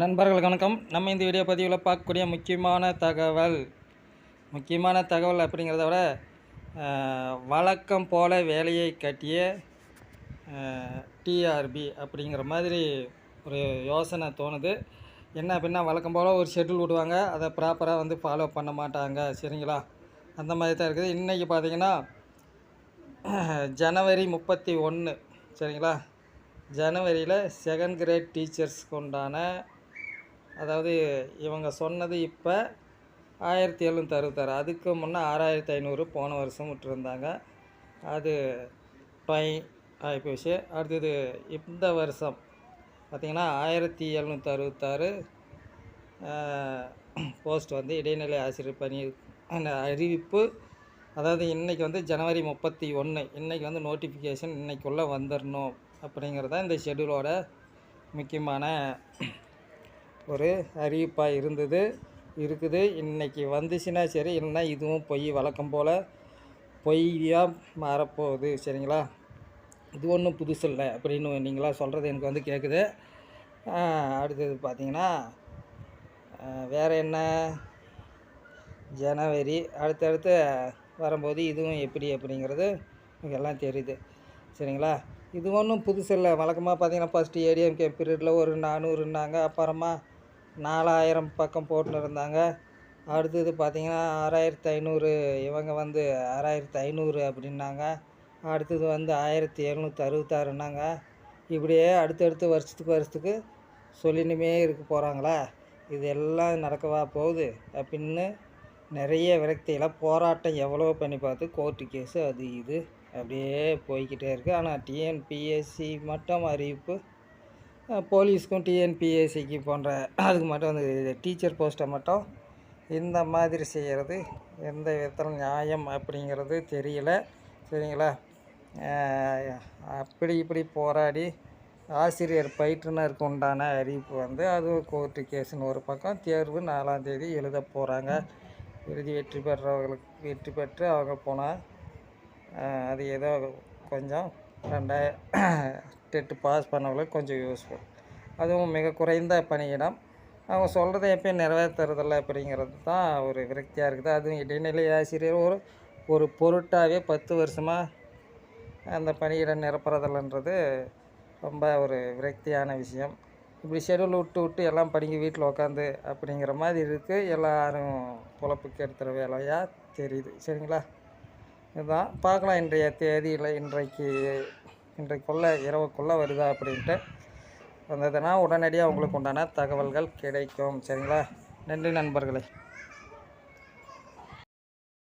நண்பர்கள் வணக்கம். நம்ம இந்த வீடியோ பதிவில் பார்க்கக்கூடிய முக்கியமான தகவல் முக்கியமான தகவல் அப்படிங்கிறத விட வழக்கம் போல வேலையை கட்டிய டிஆர்பி அப்படிங்கிற மாதிரி ஒரு யோசனை தோணுது. என்ன அப்படின்னா வழக்கம் போல் ஒரு ஷெட்யூல் விடுவாங்க. அதை ப்ராப்பராக வந்து ஃபாலோ பண்ண மாட்டாங்க. சரிங்களா? அந்த மாதிரி தான் இருக்குது. இன்றைக்கி பார்த்தீங்கன்னா ஜனவரி முப்பத்தி ஒன்று சரிங்களா? ஜனவரியில் செகண்ட் கிரேட் டீச்சர்ஸ்க்கு உண்டான அதாவது இவங்க சொன்னது இப்போ ஆயிரத்தி எழுநூற்றி அறுபத்தாறு அதுக்கு முன்னே ஆறாயிரத்தி ஐநூறு போன வருஷம் விட்டுருந்தாங்க. அது டொய் ஆகிப்போச்சு அடுத்தது இந்த வருஷம் பார்த்திங்கன்னா ஆயிரத்தி எழுநூற்றி அறுபத்தாறு போஸ்ட் வந்து இடைநிலை ஆசிரியர் பணி அந்த அறிவிப்பு அதாவது இன்றைக்கி வந்து ஜனவரி முப்பத்தி ஒன்று இன்றைக்கி வந்து நோட்டிஃபிகேஷன் இன்றைக்குள்ளே வந்துடணும் அப்படிங்கிறது தான் இந்த ஷெடியூலோட முக்கியமான ஒரு அறிவிப்பாக இருந்தது. இருக்குது. இன்றைக்கி வந்துச்சுன்னா சரி இல்லைன்னா இதுவும் பொய் வழக்கம் போல் பொய்யாக மாறப்போகுது. சரிங்களா? இது ஒன்றும் புதுசு இல்லை அப்படின்னு நீங்களா சொல்கிறது எனக்கு வந்து கேட்குது அடுத்தது பார்த்தீங்கன்னா வேறு என்ன? ஜனவரி. அடுத்தடுத்து வரும்போது இதுவும் எப்படி அப்படிங்கிறது எல்லாம் தெரியுது. சரிங்களா? இது ஒன்றும் புதுசு இல்லை. வழக்கமாக பார்த்தீங்கன்னா ஃபஸ்ட்டு ஏடிஎம்கே பீரியடில் ஒரு நானூறுன்னாங்க. அப்புறமா நாலாயிரம் பக்கம் போட்டுன்னு இருந்தாங்க அடுத்தது பார்த்திங்கன்னா ஆறாயிரத்து ஐநூறு இவங்க வந்து ஆறாயிரத்து ஐநூறு அப்படின்னாங்க. அடுத்தது வந்து ஆயிரத்தி எழுநூற்றி அறுபத்தாறுனாங்க இப்படியே அடுத்தடுத்து வருஷத்துக்கு வருஷத்துக்கு சொல்லினுமே இருக்க போகிறாங்களா இது எல்லாம் நடக்கவா போகுது? அப்படின்னு நிறைய விரக்தியில் போராட்டம் எவ்வளோ பண்ணி பார்த்து கோர்ட்டு கேஸு அது இது அப்படியே போய்கிட்டே இருக்குது ஆனால் டிஎன்பிஎஸ்சி மட்டும் அறிவிப்பு போலீஸ்க்கும் டிஎன்பிஎஸ்சிக்கு போன்ற அதுக்கு மட்டும் வந்து டீச்சர் போஸ்ட்டை மட்டும் இந்த மாதிரி செய்கிறது எந்த விதத்தில் நியாயம் அப்படிங்கிறது தெரியல. சரிங்களா? அப்படி இப்படி போராடி ஆசிரியர் பயிற்றுனருக்கு உண்டான அறிவிப்பு வந்து அது கோர்ட்டு கேஸுன்னு ஒரு பக்கம் தேர்வு நாலாம் தேதி எழுத போகிறாங்க எழுதி வெற்றி பெற்றவர்களுக்கு வெற்றி பெற்று அவங்க போனால் அது ஏதோ கொஞ்சம் ரெண்டாய டெட்டு பாஸ் பண்ணவங்களுக்கு கொஞ்சம் யூஸ்ஃபுல் அதுவும் மிக குறைந்த பணியிடம். அவங்க சொல்கிறத எப்பயும் நிறைவேற்றுறதில்ல அப்படிங்கிறது தான் ஒரு விரக்தியாக இருக்குது. அதுவும் இடைநிலை ஆசிரியர் ஒரு ஒரு பொருட்டாகவே பத்து வருஷமாக அந்த பணியிடம் நிரப்புறதில்லைன்றது ரொம்ப ஒரு விரக்தியான விஷயம். இப்படி ஷெடியூல் விட்டு விட்டு எல்லாம் படிங்க வீட்டில் உட்காந்து அப்படிங்கிற மாதிரி இருக்குது எல்லோரும் பொழப்புக்கு எடுத்துகிற வேலையாக தெரியுது. சரிங்களா? இதுதான். பார்க்கலாம் இன்றைய தேதியில் இன்றைக்கு இன்றைக்குள்ளே இரவுக்குள்ளே வருதா அப்படின்ட்டு வந்ததுன்னா உடனடியாக உங்களுக்கு உண்டான தகவல்கள் கிடைக்கும். சரிங்களா? நன்றி நண்பர்களே.